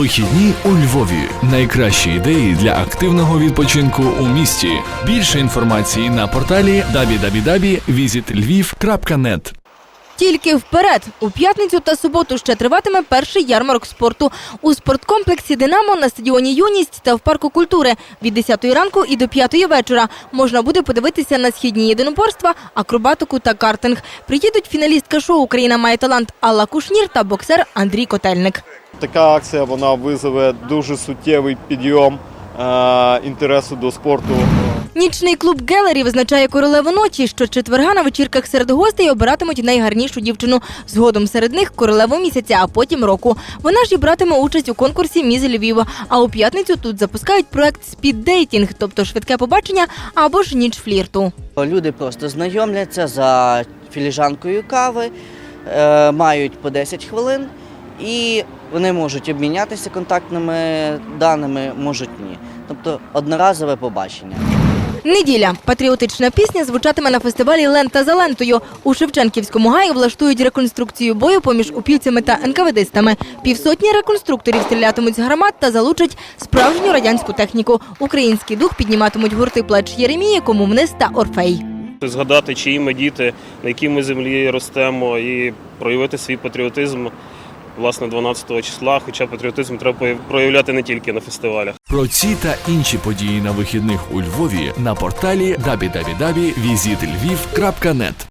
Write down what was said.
Вихідні у Львові. Найкращі ідеї для активного відпочинку у місті. Більше інформації на порталі www.visitlviv.net Тільки вперед у п'ятницю та суботу ще триватиме перший ярмарок спорту у спорткомплексі Динамо на стадіоні Юність та в парку культури від 10 ранку і до 5 вечора. Можна буде подивитися на східні єдиноборства, акробатику та картинг. Приїдуть фіналістка шоу Україна має талант Алла Кушнір та боксер Андрій Котельник. Така акція вона визове дуже суттєвий підйом е, інтересу до спорту. Нічний клуб Гелері визначає королеву ночі. Що четверга на вечірках серед гостей обиратимуть найгарнішу дівчину. Згодом серед них королеву місяця, а потім року. Вона ж і братиме участь у конкурсі Міз Львова. А у п'ятницю тут запускають проект спіддейтінг, тобто швидке побачення або ж ніч флірту. Люди просто знайомляться за філіжанкою кави, е, мають по 10 хвилин, і вони можуть обмінятися контактними даними, можуть ні. Тобто одноразове побачення. Неділя. Патріотична пісня звучатиме на фестивалі Лента за лентою. У Шевченківському гаї влаштують реконструкцію бою поміж упівцями та НКВДистами. Півсотні реконструкторів стрілятимуть з гармат та залучать справжню радянську техніку. Український дух підніматимуть гурти плеч Єремія, комунист та Орфей. згадати, чиї ми діти, на якій ми землі ростемо, і проявити свій патріотизм власне 12 числа. Хоча патріотизм треба проявляти не тільки на фестивалях. Про ці та інші події на вихідних у Львові на порталі www.visitlviv.net